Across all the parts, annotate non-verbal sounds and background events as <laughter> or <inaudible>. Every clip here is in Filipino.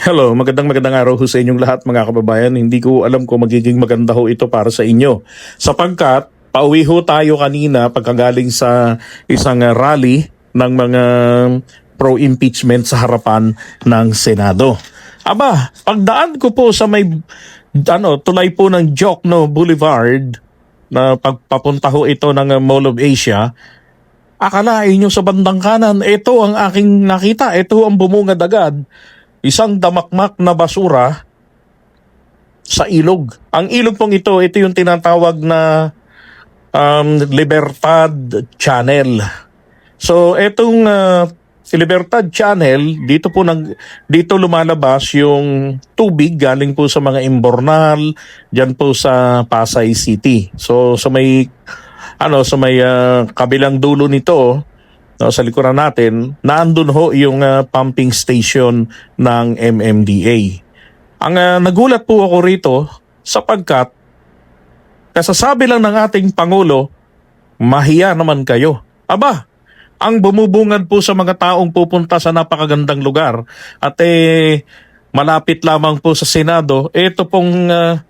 Hello, magandang magandang araw ho sa inyong lahat mga kababayan. Hindi ko alam kung magiging maganda ho ito para sa inyo. Sapagkat pauwi ho tayo kanina pagkagaling sa isang rally ng mga pro-impeachment sa harapan ng Senado. Aba, pagdaan ko po sa may ano, tulay po ng Jokno Boulevard na pagpapunta ho ito ng Mall of Asia, akalain nyo sa bandang kanan, ito ang aking nakita, ito ang bumungad agad. Isang damakmak na basura sa ilog. Ang ilog pong ito, ito yung tinatawag na um, Libertad Channel. So, etong uh, Libertad Channel, dito po nag, dito lumalabas yung tubig galing po sa mga imbornal, diyan po sa Pasay City. So, sa may ano sa may ah, kabilang dulo nito no, sa likuran natin, naandun ho yung ah, pumping station ng MMDA. Ang ah, nagulat po ako rito sapagkat kasasabi lang ng ating Pangulo, mahiya naman kayo. Aba, ang bumubungad po sa mga taong pupunta sa napakagandang lugar at eh malapit lamang po sa Senado, ito pong ah,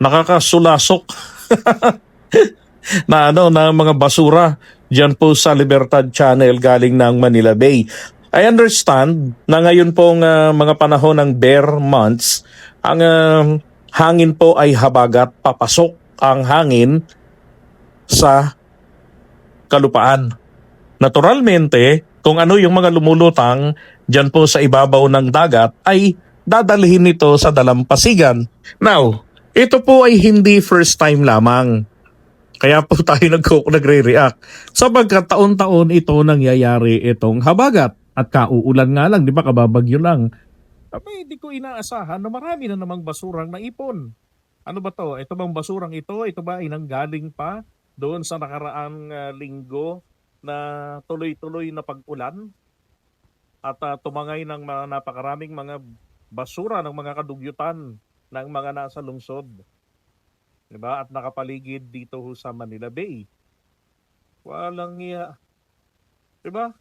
nakakasulasok <laughs> na ano na mga basura diyan po sa Libertad Channel galing ng Manila Bay. I understand na ngayon pong ah, mga panahon ng bear months, ang ah, hangin po ay habagat papasok ang hangin sa kalupaan. Naturalmente, kung ano yung mga lumulutang diyan po sa ibabaw ng dagat ay dadalhin nito sa dalampasigan. Now, ito po ay hindi first time lamang. Kaya po tayo nag nagre-react. Sapagkat taon-taon ito nangyayari itong habagat. At kauulan nga lang, di ba? Kababagyo lang. Abay, hindi ko inaasahan na marami na namang basurang naipon. Ano ba to? Ito bang basurang ito? Ito ba ay nanggaling pa doon sa nakaraang ah, linggo na tuloy-tuloy na pag-ulan? At ah, tumangay ng mga napakaraming mga basura ng mga kadugyutan ng mga nasa lungsod. 'Di ba? At nakapaligid dito ho sa Manila Bay. Walang iya. 'Di ba?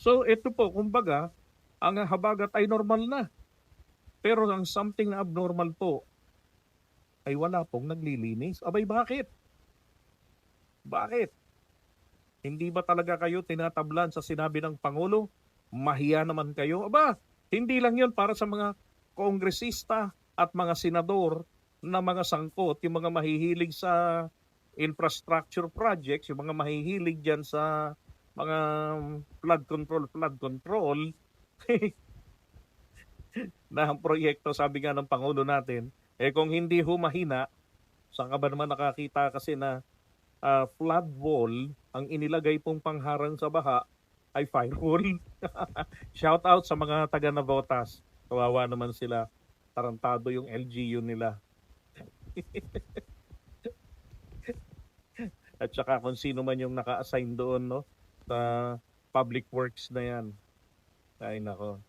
So ito po, kumbaga, ang habagat ay normal na. Pero ang something na abnormal po ay wala pong naglilinis. Abay, bakit? Bakit? Hindi ba talaga kayo tinatablan sa sinabi ng Pangulo? Mahiya naman kayo? Aba, hindi lang yon para sa mga kongresista at mga senador na mga sangkot, yung mga mahihilig sa infrastructure projects, yung mga mahihilig dyan sa mga flood control, flood control, <laughs> na ang proyekto, sabi nga ng Pangulo natin, eh kung hindi ho mahina, saan ka ba naman nakakita kasi na ah, flood wall, ang inilagay pong pangharang sa baha, ay firewall. <laughs> Shout out sa mga taga Navotas. Kawawa naman sila. Tarantado yung LGU nila. At saka kung sino man yung naka-assign doon, no? Sa public works na yan. Ay nako.